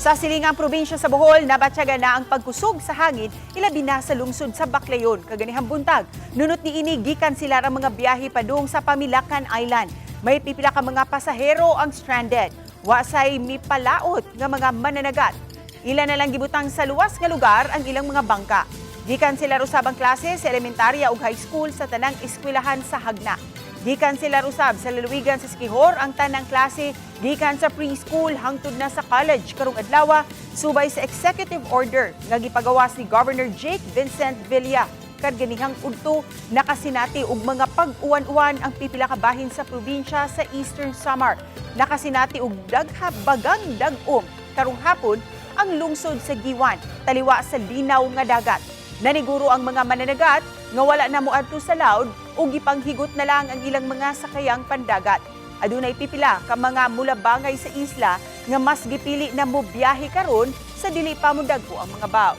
Sa silingang probinsya sa Bohol, nabatyaga na ang pagkusog sa hangin ilabi na sa lungsod sa Baclayon, kaganihang buntag. Nunot ni ini gikan sila ang mga biyahe padung sa Pamilakan Island. May pipila ka mga pasahero ang stranded. Wasay mipalaot nga mga mananagat. Ila na lang gibutang sa luwas nga lugar ang ilang mga bangka. Gikan sila rusabang klase sa elementarya ug high school sa tanang eskwelahan sa Hagna. Gikan sila rusab sa lalawigan sa Skihor ang tanang klase gikan sa preschool hangtod na sa college karong adlaw subay sa executive order nga gipagawas ni Governor Jake Vincent Villa kad ganihang udto nakasinati og mga pag-uwan-uwan ang pipila ka bahin sa probinsya sa Eastern Samar. Nakasinati og dagha bagang dag-om karong hapon ang lungsod sa Giwan taliwa sa linaw nga dagat. Naniguro ang mga mananagat nga wala na moadto sa laod o gipanghigot na lang ang ilang mga sakayang pandagat. Adunay pipila ka mga mulabangay sa isla nga mas gipili na mobiyahe karon sa dili pa mo ang mga baw.